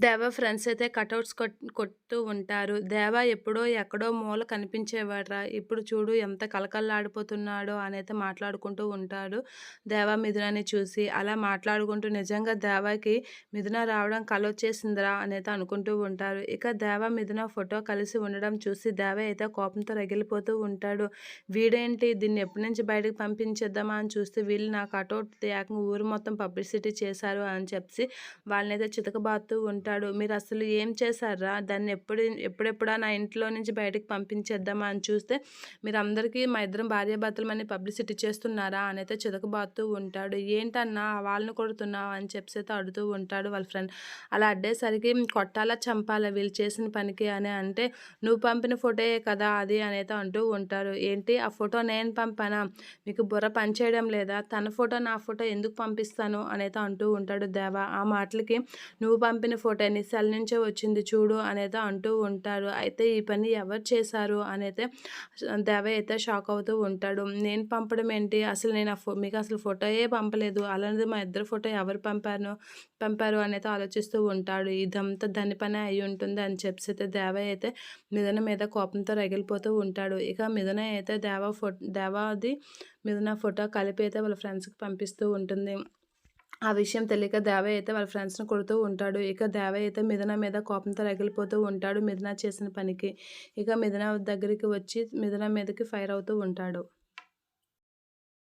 దేవ ఫ్రెండ్స్ అయితే కటౌట్స్ కొట్ కొడుతూ ఉంటారు. దేవ ఎప్పుడో ఎక్కడో మూల కనిపించేవాడురా! ఇప్పుడు చూడు ఎంత కళకళలాడిపోతున్నాడో అయితే మాట్లాడుకుంటూ ఉంటాడు. దేవ మిథునని చూసి. అలా మాట్లాడుకుంటూ నిజంగా దేవకి మిథున రావడం కలొచ్చేసిందిరా అనైతే అనుకుంటూ ఉంటారు. ఇక దేవ మిథున ఫోటో కలిసి ఉండడం చూసి దేవ అయితే కోపంతో రగిలిపోతూ ఉంటాడు. వీడేంటి దీన్ని ఎప్పటి నుంచి బయటకు పంపించేద్దామా అని చూస్తే వీళ్ళు నా కటౌట్ ఏకంగా ఊరు మొత్తం పబ్లిసిటీ చేశారు అని చెప్పి వాళ్ళనైతే ఉంటారు అంటాడు మీరు అసలు ఏం చేశారా? దాన్ని ఎప్పుడు ఎప్పుడెప్పుడా నా ఇంట్లో నుంచి బయటకు పంపించేద్దామా? అని చూస్తే మీరు అందరికీ మా ఇద్దరం భార్యాభర్తలమని పబ్లిసిటీ చేస్తున్నారా? అని అయితే చితకబాతూ ఉంటాడు. ఏంటన్నా? వాళ్ళని కొడుతున్నావు? అని చెప్పేసి అయితే అడుగుతూ ఉంటాడు వాళ్ళ ఫ్రెండ్. అలా అడ్డేసరికి కొట్టాలా చంపాలా వీళ్ళు చేసిన పనికి? అని అంటే నువ్వు పంపిన ఫోటోయే కదా అది? అనేది అంటూ ఉంటారు. ఏంటి? ఆ ఫోటో నేను పంపానా? మీకు బుర్ర పనిచేయడం లేదా? తన ఫోటో నా ఫోటో ఎందుకు పంపిస్తాను? అనేది అంటూ ఉంటాడు దేవా. ఆ మాటలకి నువ్వు పంపిన ఫోటో నీ సెల్ నుంచే వచ్చింది చూడు అనేది అంటూ ఉంటారు. అయితే ఈ పని ఎవరు చేశారు అనైతే దేవ అయితే షాక్ అవుతూ ఉంటాడు. నేను పంపడం ఏంటి అసలు నేను ఆ ఫో మీకు అసలు ఫోటోయే పంపలేదు. అలాంటిది మా ఇద్దరు ఫోటో ఎవరు పంపాను పంపారు అనేది ఆలోచిస్తూ ఉంటాడు. ఇదంతా దాని పనే అయి ఉంటుంది అని చెప్పి అయితే దేవ అయితే మిథున మీద కోపంతో రగిలిపోతూ ఉంటాడు. ఇక మిథున అయితే దేవ ఫో దేవాది మిథున ఫోటో కలిపి అయితే వాళ్ళ ఫ్రెండ్స్‌కి పంపిస్తూ ఉంటుంది. ఆ విషయం తెలియక దేవయ్య అయితే వాళ్ళ ఫ్రెండ్స్‌ని కొడుతూ ఉంటాడు. ఇక దేవయ్య అయితే మిథున మీద కోపంతో రగిలిపోతూ ఉంటాడు మిథున చేసిన పనికి. ఇక మిథున దగ్గరికి వచ్చి మిథున మీదకి ఫైర్ అవుతూ ఉంటాడు.